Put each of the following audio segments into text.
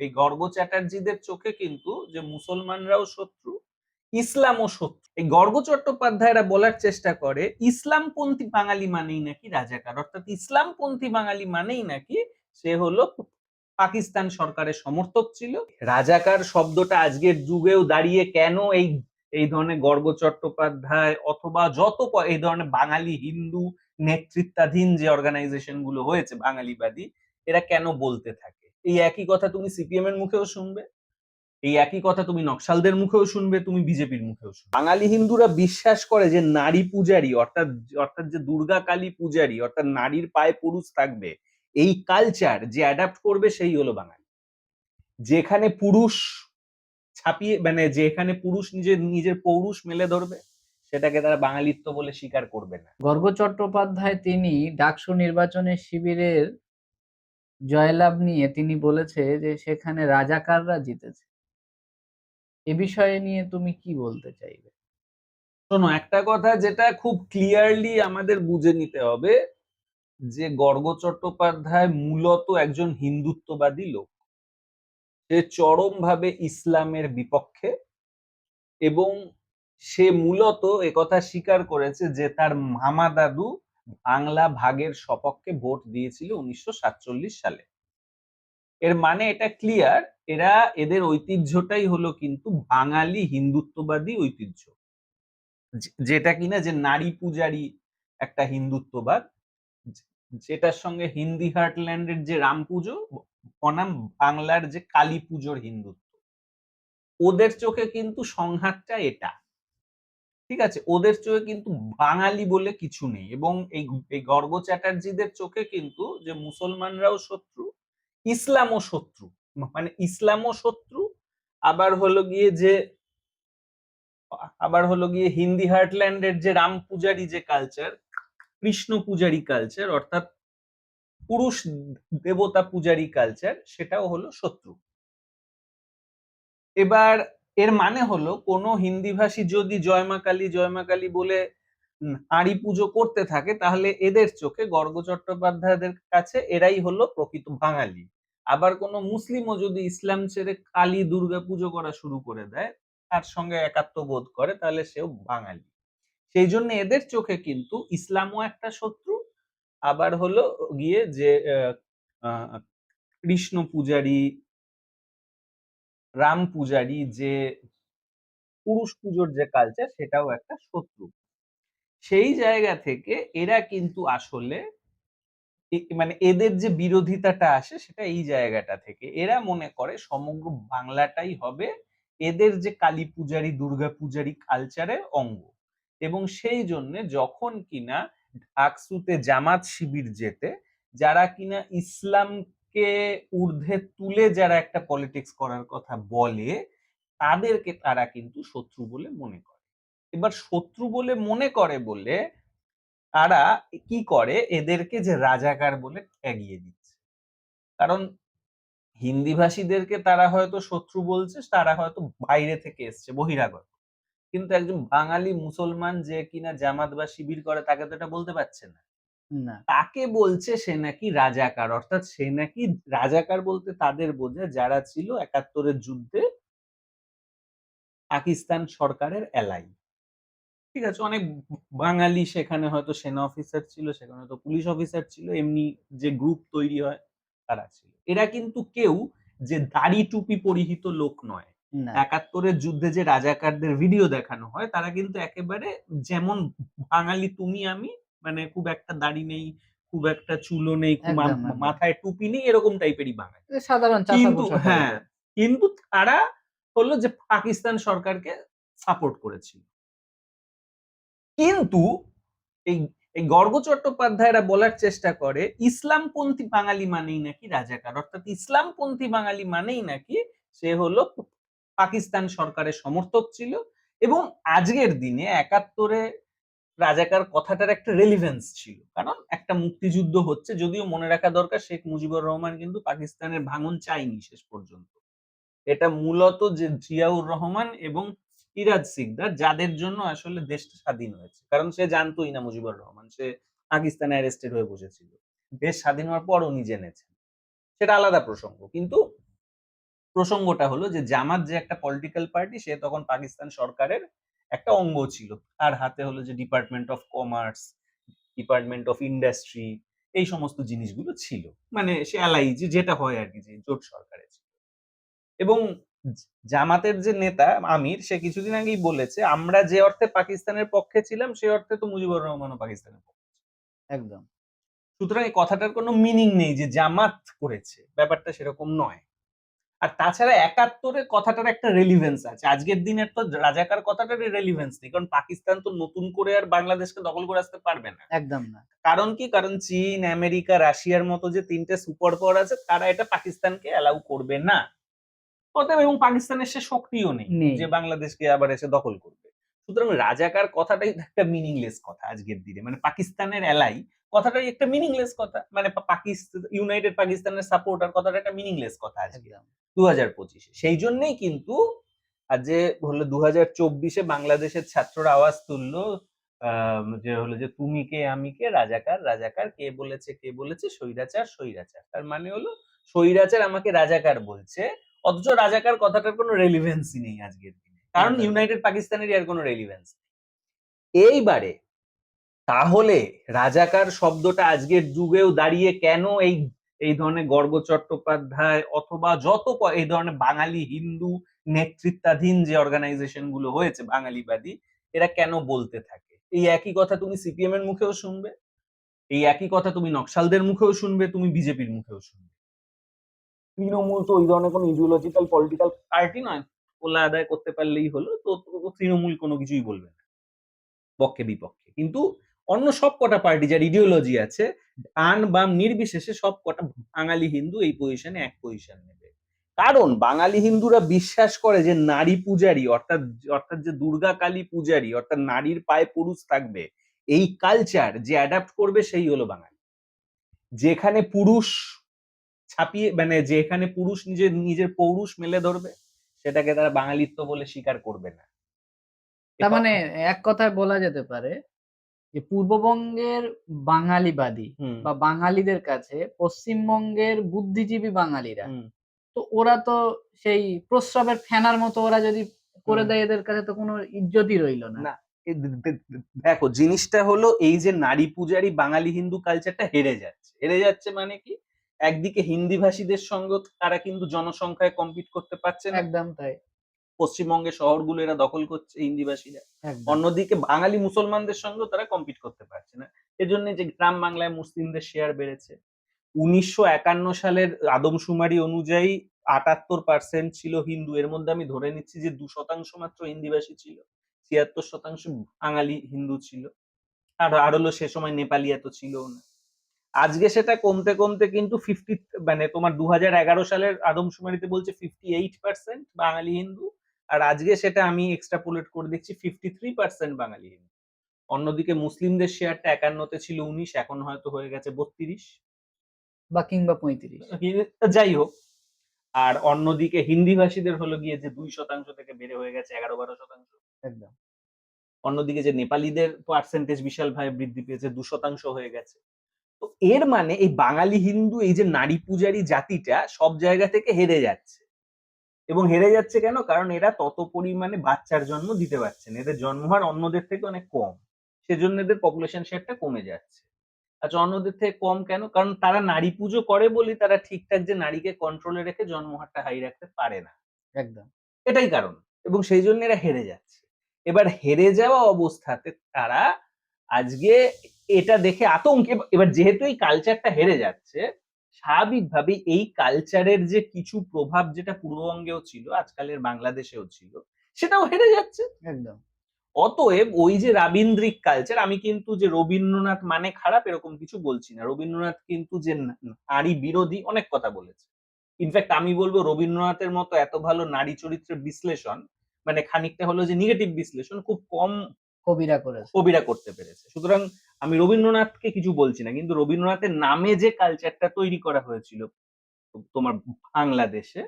এই গর্গ চ্যাটার্জিদের চোখে কিন্তু যে মুসলমানরাও শত্রু, ইসলামও শত্রু। এই গর্গ চট্টোপাধ্যায়রা বলার চেষ্টা করে, ইসলামপন্থী বাঙালি মানেই নাকি রাজাকার। অর্থাৎ ইসলামপন্থী বাঙালি মানেই নাকি সে হলো পাকিস্তান সরকারের সমর্থক ছিল। রাজাকার শব্দটা আজকের যুগেও দাঁড়িয়ে কেন এই এই ধরনের গর্গ চট্টোপাধ্যায় অথবা যত এই ধরনের বাঙালি হিন্দু নেতৃত্বাধীন যে অর্গানাইজেশনগুলো হয়েছে বাঙালিবাদী, এরা কেন বলতে থাকে? এই একই কথা তুমি সিপিএম এর মুখেও শুনবে, এই একই কথা তুমি নকশালদের মুখেও শুনবে, তুমি বিজেপির মুখেও শুনবে। বাঙালি হিন্দুরা বিশ্বাস করে যে নারী পূজারী, অর্থাৎ অর্থাৎ যে দুর্গা কালী পূজারী, অর্থাৎ নারীর পায়ে পুরুষ থাকবে, এই কালচার যে অ্যাডাপ্ট করবে সেই হলো বাঙালি। যেখানে পুরুষ ছাপিয়ে মানে যেখানে পুরুষ নিজের নিজের পৌরুষ মেলে ধরবে, সেটাকে তারা বাঙালিত্ব বলে স্বীকার করবে না। গর্গ চট্টোপাধ্যায় তিনি ডাকসু নির্বাচনের শিবিরের জয়লাভ নিয়ে তিনি বলেছে যে, সেখানে রাজাকাররা জিতেছে। এ বিষয়ে নিয়ে তুমি কি বলতে চাইবে? শোনো, একটা কথা যেটা খুব ক্লিয়ারলি আমাদের বুঝে নিতে হবে, যে গর্গ চট্টোপাধ্যায় মূলত একজন হিন্দুত্ববাদী লোক। সে চরমভাবে ইসলামের বিপক্ষে এবং সে মূলত একথা স্বীকার করেছে যে, তার মামা দাদু বাংলা ভাগের সপক্ষে ভোট দিয়েছিল উনিশশো সাতচল্লিশ সালে। এর মানে এটা ক্লিয়ার এরা এদের ঐতিহ্যটাই হলো কিন্তু বাঙালি হিন্দুত্ববাদী ঐতিহ্য। যেটা কিনা যে নারী পূজারী একটা হিন্দুত্ববাদ যেটার সঙ্গে হিন্দি হার্টল্যান্ডের যে রাম পুজো, বনাম বাংলার যে কালী পুজোর হিন্দুত্ব। ওদের চোখে কিন্তু সংঘাতটা এটা। ঠিক আছে? ওদের চোখে কিন্তু বাঙালি বলে কিছু নেই এবং এই এই গর্গ চ্যাটার্জিদের চোখে কিন্তু যে মুসলমানরাও শত্রু, ইসলামও শত্রু। মানে ইসলামও শত্রু, আবার হলো গিয়ে যে, আবার হলো গিয়ে হিন্দি হার্টল্যান্ডের যে রাম পূজারি যে কালচার কৃষ্ণ পূজারি কালচার অর্থাৎ পুরুষ দেবতা পূজারি কালচার সেটাও হলো শত্রু। এবার এর মানে হলো কোনো হিন্দিভাষী যদি জয়মা কালী জয়মা কালী বলে নারী পুজো করতে থাকে, তাহলে এদের চোখে গর্গ চট্টোপাধ্যায়দের কাছে এরাই হলো প্রকৃত বাঙালি। আবার কোনো মুসলিমও যদি ইসলাম ছেড়ে কালী দুর্গা পুজো করা শুরু করে দেয়, তার সঙ্গে একাত্ম বোধ করে, তাহলে সেও বাঙালি। সেই জন্য এদের চোখে কিন্তু ইসলামও একটা শত্রু, আবার হলো গিয়ে যে কৃষ্ণ পূজারী রাম পূজারী যে পুরুষ পুজোর যে কালচার সেটাও একটা শত্রু। সেই জায়গা থেকে এরা কিন্তু আসলে মানে এদের যে বিরোধিতাটা আসে সেটা এই জায়গাটা থেকে। এরা মনে করে সমগ্র বাংলাটাই হবে এদের যে কালী পূজারী, দুর্গা পূজারী কালচারের অঙ্গ। এবং সেই জন্য যখন কিনা ডাকসুতে জামাত শিবির যেতে, যারা কিনা ইসলামকে ঊর্ধ্বে তুলে যারা একটা পলিটিক্স করার কথা বলে, তাদেরকে তারা কিন্তু শত্রু বলে মনে করে। এবার শত্রু বলে মনে করে বলে তারা কি করে? এদেরকে যে রাজাকার বলে ঠ্যাগিয়ে দিচ্ছে। কারণ হিন্দি ভাষীদেরকে তারা হয়তো শত্রু বলছে, তারা হয়তো বাইরে থেকে এসছে, বহিরাগত। কিন্তু একজন বাঙালি মুসলমান যে কিনা জামাত বা শিবির করে, তাকে তো এটা বলতে পারছে না। না। তাকে বলছে সে নাকি রাজাকার। অর্থাৎ সে নাকি রাজাকার বলতে তাদের বোঝে যারা ছিল একাত্তরের যুদ্ধে পাকিস্তান সরকারের এলাই ঠিক আছে অনেক বাঙালি সেখানে হয়তো সেনা অফিসার ছিল সেখানে হয়তো পুলিশ অফিসার ছিল এমনি যে গ্রুপ তৈরি হয় তারা ছিল। এরা কিন্তু কেউ যে দাড়ি টুপি পরিহিত লোক নয়। একাত্তরের যুদ্ধে যে রাজাকারদের ভিডিও দেখানো হয় তারা কিন্তু একেবারে যেমন বাঙালি তুমি আমি মানে খুব একটা দাড়ি নেই খুব একটা চুলো নেই। মাথায় টুপি নেই এরকম টাইপেরই বাঙালি সাধারণ কিন্তু হ্যাঁ কিন্তু তারা হলো যে পাকিস্তান সরকারকে সাপোর্ট করেছিল। কিন্তু এই এই গর্গ চট্টোপাধ্যায়রা বলার চেষ্টা করে ইসলামপন্থী বাঙালি মানেই নাকি রাজাকার? অর্থাৎ ইসলামপন্থী বাঙালি মানেই নাকি সে হলো পাকিস্তান সরকারের সমর্থক ছিল এবং আজকের দিনে একাত্তরে রাজাকার কথাটার একটা রেলিভেন্স ছিল। কারণ একটা মুক্তিযুদ্ধ হচ্ছে, যদিও মনে রাখা দরকার শেখ মুজিবুর রহমান কিন্তু পাকিস্তানের ভাঙন চায়নি শেষ পর্যন্ত। এটা মূলত যে জিয়াউর রহমান এবং ইরাজ সিকদার, যাদের জন্য আসলে দেশটা স্বাধীন হয়েছে। কারণ সে জানতোই না মুজিবুর রহমান, সে পাকিস্তানে অ্যারেস্টেড হয়ে বসেছিল। দেশ স্বাধীন হওয়ার পর উনি জেনেছেন সেটা আলাদা প্রসঙ্গ। কিন্তু প্রসঙ্গটা হলো যে জামাত যে একটা পলিটিক্যাল পার্টি সে তখন পাকিস্তান সরকারের একটা অঙ্গ ছিল। তার হাতে হলো যে department of commerce department of industry এই সমস্ত জিনিসগুলো ছিল। মানে সে এলআইজি যেটা হয় আর কি যে জোট সরকারে ছিল। এবং জামাতের যে নেতা আমির সে কিছুদিন আগেই বলেছে আমরা যে অর্থে পাকিস্তানের পক্ষে ছিলাম সে অর্থে তো মুজিবুর রহমানও পাকিস্তানের পক্ষে একদম। সুতরাং এই কথাটার কোনো মিনিং নেই যে জামাত করেছে। ব্যাপারটা সেরকম নয়। আর তাছাড়া একাত্তরে কথাটার একটা রেলিভেন্স আছে। আজকের দিনের তো রাজাকার কথাটার রেলিভেন্স নেই কারণ পাকিস্তান তো নতুন করে আর বাংলাদেশকে দখল করে আসতে পারবে না। একদম না। কারণ কি? কারণ চীন আমেরিকা রাশিয়ার মতো যে তিনটে সুপার পাওয়ার আছে তারা এটা পাকিস্তানকে অ্যালাউ করবে না। অতএব এবং পাকিস্তানের সে শক্তিও নেই। যে বাংলাদেশকে আবার এসে দখল করবে। সুতরাং রাজাকার কথাটাই একটা মিনিংলেস কথা আজকের দিনে। মানে পাকিস্তানের এলাই কথাটাই একটা মিনিংলেস কথা। মানে পাকিস্তান ইউনাইটেড পাকিস্তানের সাপোর্টার কথাটা একটা মিনিংলেস কথা আজকে। দু হাজার পঁচিশে। সেই জন্যই কিন্তু আজ যে হলো দু হাজার চব্বিশে বাংলাদেশের ছাত্ররা আওয়াজ তুললো যে হলো যে তুমি কে আমি কে রাজাকার রাজাকার কে বলেছে কে বলেছে স্বৈরাচার স্বৈরাচার। তার মানে হলো স্বৈরাচার আমাকে রাজাকার বলছে অথচ রাজাকার কথাটার কোনো রেলিভেন্সই নেই আজকের দিনে। কারণ ইউনাইটেড পাকিস্তানেরই আর কোনো রেলিভেন্স এইবারে তাহলে রাজাকার শব্দটা আজকের যুগেও দাঁড়িয়ে কেন এই এই ধরনের গর্গ চট্টোপাধ্যায় অথবা যত এই ধরনের বাঙালি হিন্দু নেতৃত্বাধীন যে অর্গানাইজেশনগুলো হয়েছে, বাঙালিবাদী, এরা কেন বলতে থাকে? এই একই কথা তুমি সিপিএম এর মুখেও শুনবে, এই একই কথা তুমি নকশালদের মুখেও শুনবে, তুমি বিজেপির মুখেও শুনবে। তৃণমূল তো ওই ধরনের কোনো ইডিওলজিক্যাল পলিটিক্যাল পার্টি নয়। ওলা আদায় করতে পারলেই হলো, তো তৃণমূল কোনো কিছুই বলবে না। পক্ষে বিপক্ষে কিন্তু অন্য সব কটা পার্টি যার ইডিওলজি আছে আন বাম নির্বিশেষে সব কটা বাঙালি হিন্দু এই পজিশনে এক পজিশন নেবে। কারণ বাঙালি হিন্দুরা বিশ্বাস করে যে নারী পূজারী অর্থাৎ অর্থাৎ যে দুর্গা কালী পূজারী অর্থাৎ নারীর পায়ে পুরুষ থাকবে এই কালচার যে অ্যাডাপ্ট করবে সেই হলো বাঙালি। যেখানে পুরুষ ছাপিয়ে মানে যেখানে পুরুষ নিজের নিজের পৌরুষ মেলে ধরবে সেটাকে তারা বাঙালিত্ব বলে স্বীকার করবে না। তার মানে এক কথায় বলা যেতে পারে যে পূর্ববঙ্গের বাঙালিবাদী বা বাঙালিদের কাছে পশ্চিমবঙ্গের বুদ্ধিজীবী বাঙালিরা তো ওরা তো সেই প্রস্রাবের ফেনার মতো ওরা যদি করে দেয় এদের কাছে তো কোনো ইজ্জতই রইল না। দেখো জিনিসটা হলো এই যে নারী পূজারী বাঙালি হিন্দু কালচারটা হেরে যাচ্ছে। হেরে যাচ্ছে মানে কি? একদিকে হিন্দি ভাষীদের সঙ্গে তারা কিন্তু জনসংখ্যায় কম্পিট করতে পারছে না। একদম তাই। পশ্চিমবঙ্গের শহরগুলো এরা দখল করছে হিন্দি ভাষীরা একদম। অন্যদিকে বাঙালি মুসলমানদের সঙ্গেও তারা কম্পিট করতে পারছে না। এজন্য যে গ্রাম বাংলায় মুসলিমদের শেয়ার বেড়েছে উনিশশো একান্ন সালের আদমশুমারি অনুযায়ী আটাত্তর পার্সেন্ট ছিল হিন্দু। এর মধ্যে আমি ধরে নিচ্ছি যে দু শতাংশ মাত্র হিন্দিভাষী ছিল ছিয়াত্তর শতাংশ বাঙালি হিন্দু ছিল। আর আর হলো সে সময় নেপালি এত ছিল না। আজকে সেটা কমতে কমতে কিন্তু ফিফটি মানে তোমার দু এগারো সালের আদমশুমারিতে বলছে fifty eight percent Bangali Hindu. আর আজকে সেটা আমি এক্সট্রাপোলেট করে দেখছি fifty three percent Bangali Hindu. অন্যদিকে মুসলিমদের শেয়ারটা একান্নতে ছিল উনিশ এখন হয়তো হয়ে গেছে বত্রিশ। বা কিংবা পঁয়ত্রিশ। যাই হোক। আর অন্যদিকে হিন্দি ভাষীদের হলো গিয়ে যে দুই শতাংশ থেকে বেড়ে হয়ে গেছে এগারো বারো শতাংশ। একদম। অন্যদিকে যে নেপালিদের পার্সেন্টেজ বিশাল ভাবে বৃদ্ধি পেয়েছে দু শতাংশ হয়ে গেছে। তো এর মানে এই বাঙালি হিন্দু এই যে নারী পূজারী জাতিটা সব জায়গা থেকে হেরে যাচ্ছে। এবং হেরে যাচ্ছে কেন? কারণ এরা তত পরিমাণে বাচ্চার জন্ম দিতে পারছে না। এদের জন্মহার অন্যদের থেকে অনেক কম। সেজন্য এদের পপুলেশন শেয়ারটা কমে যাচ্ছে। আচ্ছা অন্যদের থেকে কম কেন? কারণ তারা নারী পুজো করে বলি তারা ঠিকঠাক যে নারীকে কন্ট্রোলে রেখে জন্মহারটা হাই রাখতে পারে না। একদম। এটাই কারণ। এবং সেই জন্য এরা হেরে যাচ্ছে। এবার হেরে যাওয়া অবস্থাতে তারা আজকে এটা দেখে আতঙ্কে এবার যেহেতু এই কালচারটা হেরে যাচ্ছে স্বাভাবিকভাবেই এই কালচারের যে কিছু প্রভাব যেটা পূর্ববঙ্গেও ছিল আজকালের বাংলাদেশেও ছিল সেটাও হেরে যাচ্ছে। একদম। অতএব ওই যে রাবীন্দ্রিক কালচার আমি কিন্তু যে রবীন্দ্রনাথ মানে খারাপ এরকম কিছু বলছি না। রবীন্দ্রনাথ কিন্তু যে নারী বিরোধী অনেক কথা বলেছে। ইনফ্যাক্ট আমি বলব রবীন্দ্রনাথের মতো এত ভালো নারী চরিত্রের বিশ্লেষণ মানে খানিকটা হলো যে নেগেটিভ বিশ্লেষণ খুব কম কবিরা করেছে। কবিরা করতে পেরেছে। সুতরাং আমি রবীন্দ্রনাথকে কিছু বলছি না কিন্তু রবীন্দ্রনাথের নামে যে কালচারটা তৈরি করা হয়েছিল তোমার বাংলাদেশে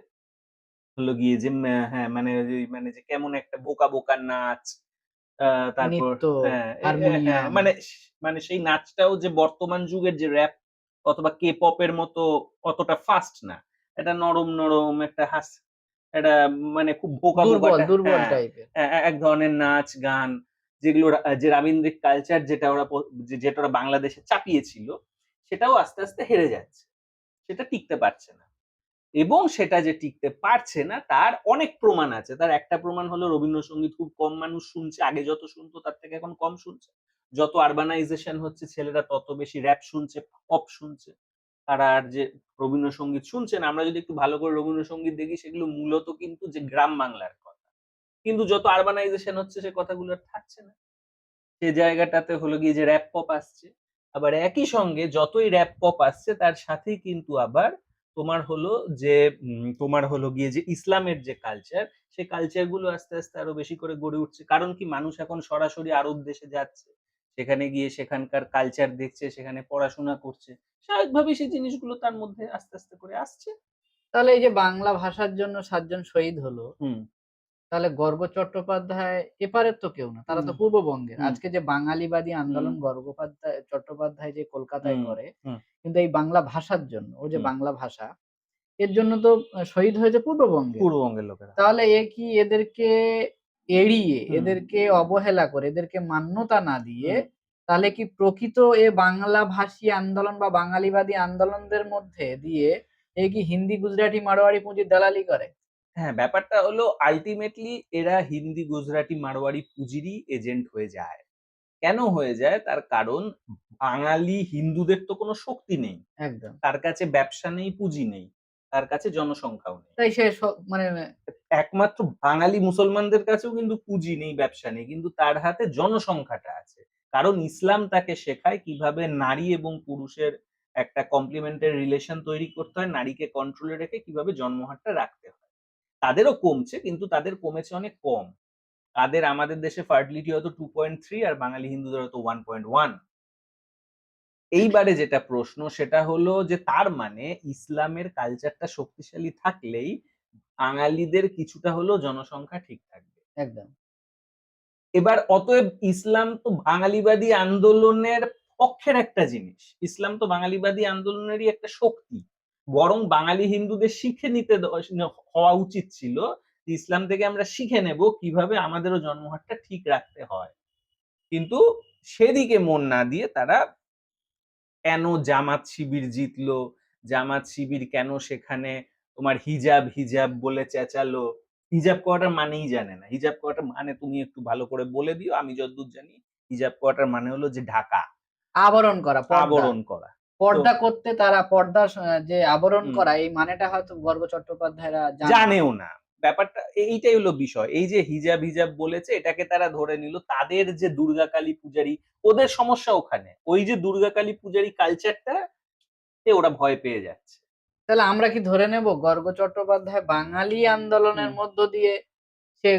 হলো গিয়ে যে হ্যাঁ মানে মানে যে কেমন একটা বোকা বোকা নাচ তারপর হ্যাঁ। হ্যাঁ, মানে মানে সেই নাচটাও যে বর্তমান যুগের যে র্যাপ অথবা কে পপের মতো অতটা ফাস্ট না এটা নরম নরম একটা হাস একটা মানে খুব বোকা বোকা হ্যাঁ, এক ধরনের নাচ গান যেগুলো যে রাবীন্দ্রিক কালচার যেটা ওরা যেটা ওরা বাংলাদেশে চাপিয়েছিল, সেটাও আস্তে আস্তে হেরে যাচ্ছে। সেটা টিকতে পারছে না। এবং সেটা যে টিকতে পারছে না, তার অনেক প্রমাণ আছে। তার একটা প্রমাণ হলো রবীন্দ্রসঙ্গীত খুব কম মানুষ শুনছে, আগে যত শুনতো তার থেকে এখন কম শুনছে। যত আরবানাইজেশন হচ্ছে, ছেলেরা তত বেশি র্যাপ শুনছে পপ শুনছে। তারা আর যে রবীন্দ্রসঙ্গীত শুনছে না, আমরা যদি একটু ভালো করে রবীন্দ্রসঙ্গীত দেখি, সেগুলো মূলত কিন্তু যে গ্রাম বাংলার কথা। কিন্তু যত আরবানাইজেশন হচ্ছে সে কথাগুলো আর থাকছে না। সে জায়গাটাতে হলো গিয়ে যে র্যাপ পপ আসছে আবার একই সঙ্গে যতই র্যাপ পপ আসছে তার সাথেই কিন্তু আবার তোমার হলো যে তোমার হলো গিয়ে যে ইসলামের যে কালচার সে কালচারগুলো আস্তে আস্তে আরও বেশি করে গড়ে উঠছে। কারণ কি মানুষ এখন সরাসরি আরব দেশে যাচ্ছে। সেখানে গিয়ে সেখানকার কালচার দেখছে সেখানে পড়াশোনা করছে। স্বাভাবিকভাবেই সেই জিনিসগুলো তার মধ্যে আস্তে আস্তে করে আসছে। তাহলে এই যে বাংলা ভাষার জন্য সাতজন শহীদ হলো হুম। তাহলে গর্গ চট্টোপাধ্যায় এপারের তো কেউ না তারা তো। পূর্ববঙ্গের। আজকে যে বাঙালিবাদী আন্দোলন। গর্গোপাধ্যায় চট্টোপাধ্যায় যে কলকাতায় করে কিন্তু এই বাংলা ভাষার জন্য ও যে বাংলা ভাষা এর জন্য তো শহীদ হয়েছে পূর্ববঙ্গে পূর্ববঙ্গের লোকেরা। তাহলে এ কি এদেরকে এড়িয়ে এদেরকে অবহেলা করে এদেরকে মান্যতা না দিয়ে তাহলে কি প্রকৃত এ বাংলা ভাষী আন্দোলন বা বাঙালিবাদী আন্দোলনদের মধ্যে দিয়ে এ কি হিন্দি গুজরাটি মারোয়ারি পুঁজির দালালি করে? হ্যাঁ ব্যাপারটা হলো আলটিমেটলি এরা হিন্দি গুজরাটি মারোয়ারি পুঁজিরই এজেন্ট হয়ে যায়। কেন হয়ে যায়? তার কারণ বাঙালি হিন্দুদের তো কোনো শক্তি নেই। একদম। তার কাছে ব্যবসা নেই পুঁজি নেই। তার কাছে জনসংখ্যাও নেই। তাই সে মানে একমাত্র বাঙালি মুসলমানদের কাছেও কিন্তু পুঁজি নেই ব্যবসা নেই। কিন্তু তার হাতে জনসংখ্যাটা আছে। কারণ ইসলাম তাকে শেখায় কীভাবে নারী এবং পুরুষের একটা কমপ্লিমেন্টারি রিলেশন তৈরি করতে হয়। নারীকে কন্ট্রোলে রেখে কীভাবে জন্মহারটা রাখতে হয়। তাদেরও কমছে কিন্তু তাদের কমেছে অনেক কম। তাদের আমাদের দেশে ফার্টিলিটি হয়তো টু পয়েন্ট থ্রি আর বাঙালি হিন্দুদের হয়তো ওয়ান পয়েন্ট ওয়ান এইবারে যেটা প্রশ্ন সেটা হলো যে তার মানে ইসলামের কালচারটা শক্তিশালী থাকলেই বাঙালিদের কিছুটা হলেও জনসংখ্যা ঠিক থাকবে। একদম। এবার অতএব ইসলাম তো বাঙালিবাদী আন্দোলনের পক্ষের একটা জিনিস। ইসলাম তো বাঙালিবাদী আন্দোলনেরই একটা শক্তি। বরং বাঙালি হিন্দুদের শিখে নিতে হওয়া উচিত ছিল ইসলাম থেকে আমরা শিখে নেব কীভাবে আমাদেরও জন্মহারটা ঠিক রাখতে হয়। কিন্তু সেদিকে মন না দিয়ে তারা কেন জামাত শিবির জিতলো জামাত শিবির কেন সেখানে তোমার হিজাব হিজাব বলে চেঁচালো? হিজাব করাটার মানেই জানে না। হিজাব করাটার মানে তুমি একটু ভালো করে বলে দিও আমি যতদূর জানি হিজাব করাটার মানে হলো যে ঢাকা। আবরণ করা আবরণ করা। পর্দা করতে তারা পর্দা যে আবরণ করা এই মানেটা হয়তো গর্গ চট্টোপাধ্যায়রা জানেও না। ব্যাপারটা এইটাই হলো বিষয়। এই যে হিজাব হিজাব বলেছে এটাকে তারা ধরে নিল তাদের যে দুর্গা কালী পূজারি ওদের সমস্যা ওখানে। ওই যে দুর্গা কালী পূজারি কালচারটা ওরা ভয় পেয়ে যাচ্ছে। তাহলে আমরা কি ধরে নেব গর্গ চট্টোপাধ্যায় বাঙালি আন্দোলনের মধ্য দিয়ে সে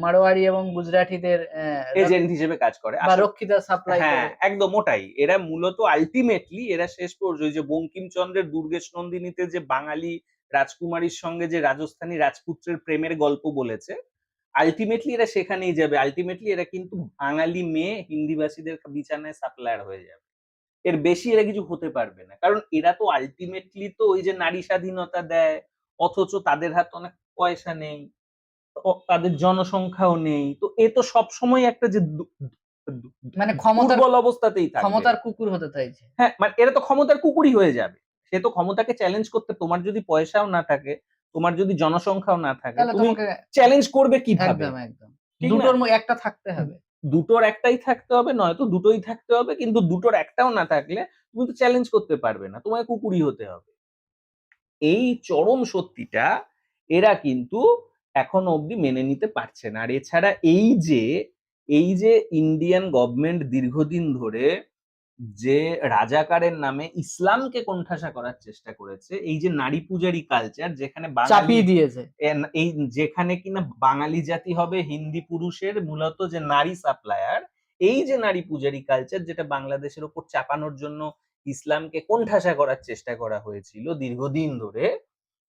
মারোয়ারি এবং গুজরাটিদের এজেন্ট হিসেবে কাজ করে। বা রক্ষিতা সাপ্লাই হ্যাঁ একদম ওটাই। এরা মূলত আলটিমেটলি এরা শেষ পর্যন্ত যে বঙ্কিমচন্দ্রের দুর্গেশ নন্দিনীতে যে বাঙালি রাজকুমারীর সঙ্গে যে রাজস্থানী রাজপুত্রের প্রেমের গল্প বলেছে আলটিমেটলি এরা সেখানেই যাবে। আলটিমেটলি এরা কিন্তু বাঙালি মেয়ে হিন্দিভাষীদের বিছানায় সাপ্লায়ার হয়ে যাবে। এর বেশি এরা কিছু হতে পারবে না। কারণ এরা তো আলটিমেটলি তো ওই যে নারী স্বাধীনতা দেয় অথচ তাদের হাতে অনেক পয়সা নেই। তাদের জনসংখ্যাও নেই। তো এ তো সবসময় একটা যে মানে ক্ষমতার অবস্থাতেই থাকবে। ক্ষমতার কুকুর হতে চাইছে। হ্যাঁ মানে এরা তো ক্ষমতার কুকুরই হয়ে যাবে। সে তো ক্ষমতাকে চ্যালেঞ্জ করতে তোমার যদি পয়সাও না থাকে তোমার যদি জনসংখ্যাও না থাকে তুমি চ্যালেঞ্জ করবে কীভাবে? একদম একদম। দুটোর মধ্যে একটা থাকতে হবে। দুটোর একটাই থাকতে হবে নয়তো দুটোই থাকতে হবে কিন্তু দুটোর একটাও না থাকলে তুমি তো চ্যালেঞ্জ করতে পারবে না তোমায় কুকুরই হতে হবে। এই চরম সত্যিটা এরা কিন্তু এখনও অবধি মেনে নিতে পারছে না। আর এছাড়া এই যে এই যে ইন্ডিয়ান গভর্নমেন্ট দীর্ঘদিন ধরে যে রাজাকারের নামে ইসলামকে কোণঠাসা করার চেষ্টা করেছে এই যে নারী পূজারি কালচার যেখানে বাঙালি চাপিয়ে দিয়েছে। এই যেখানে কিনা বাঙালি জাতি হবে হিন্দি পুরুষের মূলত যে নারী সাপ্লায়ার এই যে নারী পূজারি কালচার যেটা বাংলাদেশের ওপর চাপানোর জন্য ইসলামকে কোণঠাসা করার চেষ্টা করা হয়েছিল দীর্ঘদিন ধরে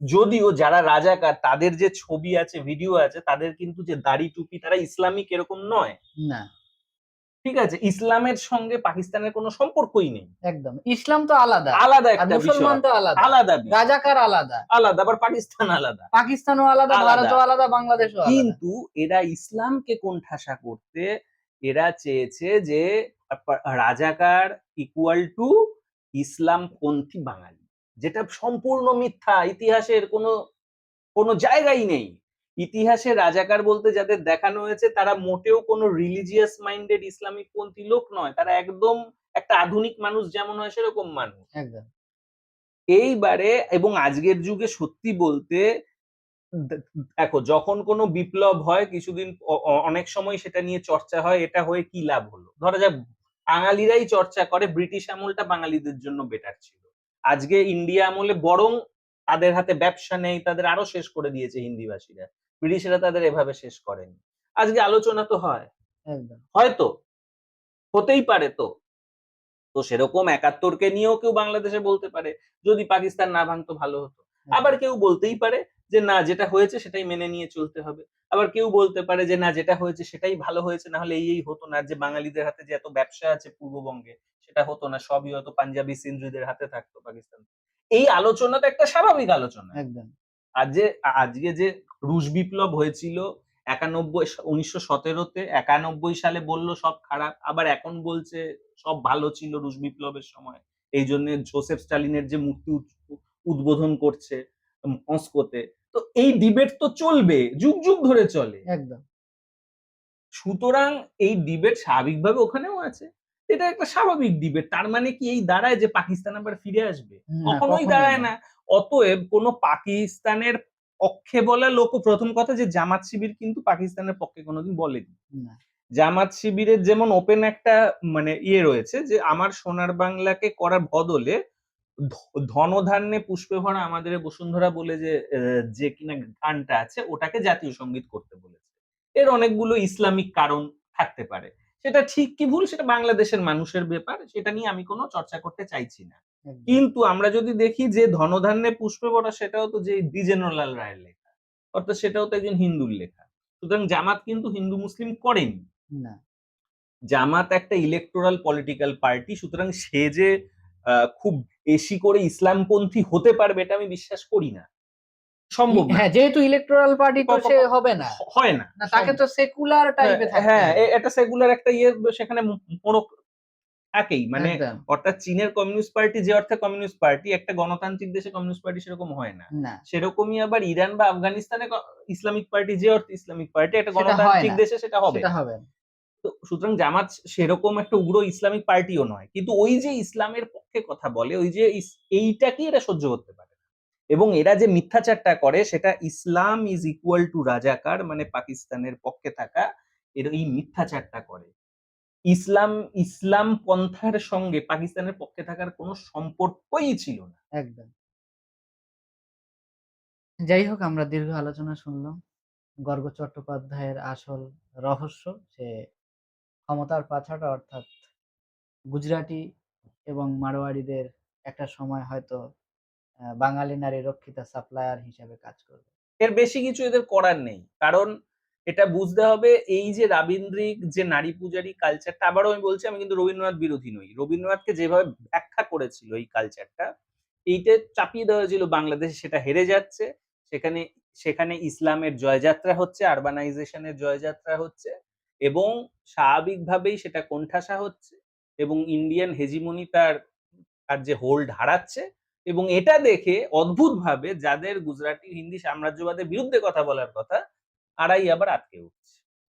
যদিও যারা রাজাকার তাদের যে ছবি আছে ভিডিও আছে তাদের কিন্তু যে দাড়ি টুপি তারা ইসলামিক এরকম নয়। না। ঠিক আছে? ইসলামের সঙ্গে পাকিস্তানের কোনো সম্পর্কই নেই। একদম। ইসলাম তো আলাদা। আলাদা একটা মুসলমান তো আলাদা। আলাদা রাজাকার আলাদা। আলাদা আবার পাকিস্তান আলাদা। পাকিস্তানও আলাদা। ভারতও আলাদা বাংলাদেশও আলাদা। কিন্তু এরা ইসলামকে কোণঠাসা করতে এরা চেয়েছে যে রাজাকার ইকুয়াল টু ইসলামপন্থী বাঙালি। যেটা সম্পূর্ণ মিথ্যা ইতিহাসের কোনো কোনো জায়গাই নেই। ইতিহাসে রাজাকার বলতে যাদের দেখানো হয়েছে তারা মোটেও কোনো রিলিজিয়াস মাইন্ডেড ইসলামিক পন্থী লোক নয়। তারা একদম একটা আধুনিক মানুষ যেমন হয় সেরকম মানুষ। এইবারে এবং আজকের যুগে সত্যি বলতে দেখো যখন কোনো বিপ্লব হয় কিছুদিন অনেক সময় সেটা নিয়ে চর্চা হয় এটা হয়ে কি লাভ হলো? ধরা যাক বাঙালিরাই চর্চা করে ব্রিটিশ আমলটা বাঙালিদের জন্য বেটার ছিল। আজকে ইন্ডিয়া আমলে বরং তাদের হাতে ব্যবসা নেই তাদের আরও শেষ করে দিয়েছে হিন্দিভাষীরা। ব্রিটিশরা তাদের এভাবে শেষ করেনি। আজকে আলোচনা তো হয়। হয়তো হতেই পারে তো। তো সেরকম একাত্তরকে নিয়েও কেউ বাংলাদেশে বলতে পারে যদি পাকিস্তান না ভাঙতো ভালো হতো। আবার কেউ বলতেই পারে যে না যেটা হয়েছে সেটাই মেনে নিয়ে চলতে হবে। আবার কেউ বলতে পারে যে না যেটা হয়েছে সেটাই ভালো হয়েছে না হলে এই এই হতো না। যে বাঙালিদের হাতে যে এত ব্যবসা আছে পূর্ববঙ্গে সেটা হতো না সবই হয়তো পাঞ্জাবি সিন্ধ্রিদের হাতে থাকতো পাকিস্তান। এই আলোচনা তো একটা স্বাভাবিক আলোচনা। একদম। আজ যে আজকে যে রুশ বিপ্লব হয়েছিল একানব্বই উনিশশো সতেরোতে একানব্বই সালে বলল সব খারাপ আবার এখন বলছে সব ভালো ছিল রুশ বিপ্লবের সময়। এই জন্য জোসেফ স্টালিনের যে মূর্তি উদ্বোধন করছে মস্কোতে। তো এই ডিবেট তো চলবে যুগ যুগ ধরে চলে। একদম। সুতরাং এই ডিবেট স্বাভাবিকভাবে ওখানেও আছে। এটা একটা স্বাভাবিক ডিবেট তার মানে কি এই দাঁড়ায় যে পাকিস্তান আবার ফিরে আসবে? কখনোই দাঁড়ায় না। অতএব কোনো পাকিস্তানের পক্ষে বলা লোক প্রথম কথা যে জামাত শিবির কিন্তু পাকিস্তানের পক্ষে কোনোদিন বলেনি। জামাত শিবিরের যেমন ওপেন একটা মানে ইয়ে রয়েছে যে আমার সোনার বাংলাকে করার বদলে ধনধান্যে পুষ্পে ভরা আমাদের বসুন্ধরা বলে যে যে কিনা গানটা আছে ওটাকে জাতীয় সংগীত করতে বলেছে। এর অনেকগুলো ইসলামিক কারণ থাকতে পারে। সেটা ঠিক কি ভুল সেটা বাংলাদেশের মানুষের ব্যাপার সেটা নিয়ে আমি কোনো চর্চা করতে চাইছি না। কিন্তু আমরা যদি দেখি যে ধনধান্যে পুষ্পে ভরা সেটাও তো যে দ্বিজেন্দ্রলাল রায়ের লেখা অর্থাৎ সেটাও তো একজন হিন্দুর লেখা। সুতরাং জামাত কিন্তু হিন্দু মুসলিম করেনি। না। জামাত একটা ইলেকটোরাল পলিটিক্যাল পার্টি সুতরাং সে যে আহ, খুব বেশি করে ইসলামপন্থী হতে পারবে এটা আমি বিশ্বাস করি না। সম্ভব হ্যাঁ যেহেতু ইলেকটোরাল পার্টি তো সে হবে না। হয় না। তাকে তো সেকুলার টাইপে হ্যাঁ, থাকতে হ্যাঁ এটা সেগুলার একটা ইয়ে সেখানে মোড়ক থাকেই মানে অর্থাৎ চীনের কমিউনিস্ট পার্টি যে অর্থে কমিউনিস্ট পার্টি একটা গণতান্ত্রিক দেশে কমিউনিস্ট পার্টি সেরকম হয় না। সেরকমই আবার ইরান বা আফগানিস্তানে ইসলামিক পার্টি যে অর্থে ইসলামিক পার্টি একটা গণতান্ত্রিক দেশে সেটা হবে। তো সুতরাং জামাত সেরকম একটা উগ্র ইসলামিক পার্টিও নয়। কিন্তু ওই যে ইসলামের পক্ষে কথা বলে ওই যে ইস- এইটাকে এরা সহ্য করতে পারে? এবং এরা যে মিথ্যাচারটা করে সেটা ইসলাম ইজ ইকুয়াল টু রাজাকার মানে পাকিস্তানের পক্ষে থাকা, এর এই মিথ্যাচারটা করে। ইসলাম ইসলাম পন্থার সঙ্গে পাকিস্তানের পক্ষে থাকার কোনো সম্পর্কই ছিল না। একদম। যাই হোক, আমরা দীর্ঘ আলোচনা শুনলাম। গর্গ চট্টোপাধ্যায়ের আসল রহস্য, সে ক্ষমতার পাছাটা, অর্থাৎ গুজরাটি এবং মারোয়াড়িদের একটা সময় হয়তো বাঙালি নারী রক্ষিতা সাপ্লায়ার হিসেবে কাজ করবে। এর বেশি কিছু এদের করার নেই। কারণ এটা বুঝতে হবে এই যে রাবীন্দ্রিক যে নারী পূজারী কালচারটা আবারও আমি বলছি আমি কিন্তু রবীন্দ্রনাথ বিরোধী নই। রবীন্দ্রনাথকে যেভাবে ব্যাখ্যা করেছিল এই কালচারটা এইটা চাপিয়ে দেওয়া হয়েছিল বাংলাদেশে, সেটা হেরে যাচ্ছে। সেখানে সেখানে ইসলামের জয়যাত্রা হচ্ছে আরবানাইজেশনের জয়যাত্রা হচ্ছে এবং স্বাভাবিকভাবেই সেটা কোণঠাসা হচ্ছে এবং ইন্ডিয়ান হেজিমনি তার তার যে হোল্ড হারাচ্ছে এবং এটা দেখে অদ্ভুতভাবে যাদের গুজরাটি হিন্দি সাম্রাজ্যবাদের বিরুদ্ধে কথা বলার কথা, আড়াই আবার আটকে উঠছে